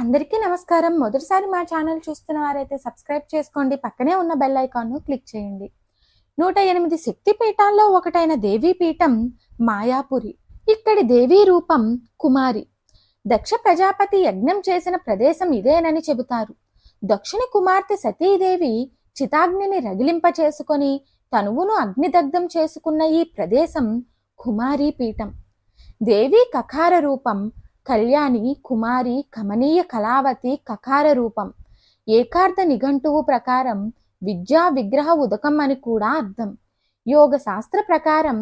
అందరికీ నమస్కారం. మొదటిసారి మా ఛానల్ చూస్తున్న వారైతే సబ్స్క్రైబ్ చేసుకోండి. పక్కనే ఉన్న బెల్ ఐకాన్ను క్లిక్ చేయండి. నూట ఎనిమిది శక్తి పీఠాల్లో ఒకటైన దేవీ పీఠం మాయాపురి. ఇక్కడి దేవీ రూపం కుమారి. దక్ష ప్రజాపతి యజ్ఞం చేసిన ప్రదేశం ఇదేనని చెబుతారు. దక్షిణ కుమార్తె సతీదేవి చితాగ్నిని రగిలింప చేసుకొని తనువును అగ్నిదగ్ధం చేసుకున్న ఈ ప్రదేశం కుమారీ పీఠం. దేవి కకార రూపం కళ్యాణి కుమారి కమనీయ కళావతి కకార రూపం. ఏకార్థ నిఘంటువు ప్రకారం విద్యా విగ్రహ ఉదకం అని కూడా అర్థం. యోగ శాస్త్ర ప్రకారం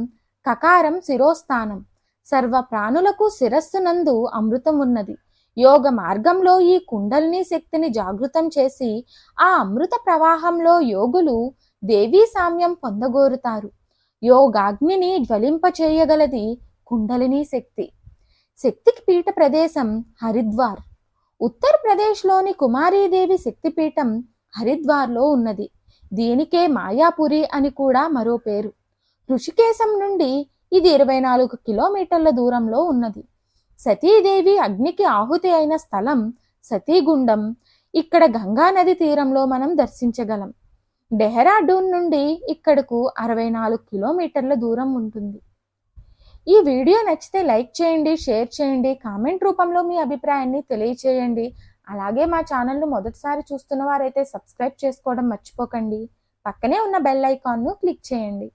కకారం శిరోస్థానం. సర్వ ప్రాణులకు శిరస్సునందు అమృతం ఉన్నది యోగ మార్గంలో ఈ కుండలిని శక్తిని జాగృతం చేసి ఆ అమృత ప్రవాహంలో యోగులు దేవీ సామ్యం పొందగోరుతారు. యోగాగ్నిని జ్వలింపచేయగలది కుండలిని శక్తి. శక్తికి పీఠ ప్రదేశం హరిద్వార్. ఉత్తరప్రదేశ్లోని కుమారీదేవి శక్తిపీఠం హరిద్వార్లో ఉన్నది. దీనికే మాయాపురి అని కూడా మరో పేరు. ఋషికేశం నుండి ఇది ఇరవై నాలుగు కిలోమీటర్ల దూరంలో ఉన్నది. సతీదేవి అగ్నికి ఆహుతి అయిన స్థలం సతీగుండం. ఇక్కడ గంగా నది తీరంలో మనం దర్శించగలం. డెహ్రాడూన్ నుండి ఇక్కడకు అరవై నాలుగు కిలోమీటర్ల దూరం ఉంటుంది. ఈ వీడియో నచ్చితే లైక్ చేయండి షేర్ చేయండి కామెంట్ రూపంలో మీ అభిప్రాయాన్ని తెలియచేయండి. అలాగే మా ఛానల్ను మొదటిసారి చూస్తున్న వారైతే సబ్స్క్రైబ్ చేసుకోవడం మర్చిపోకండి. పక్కనే ఉన్న బెల్ ఐకాన్ను క్లిక్ చేయండి.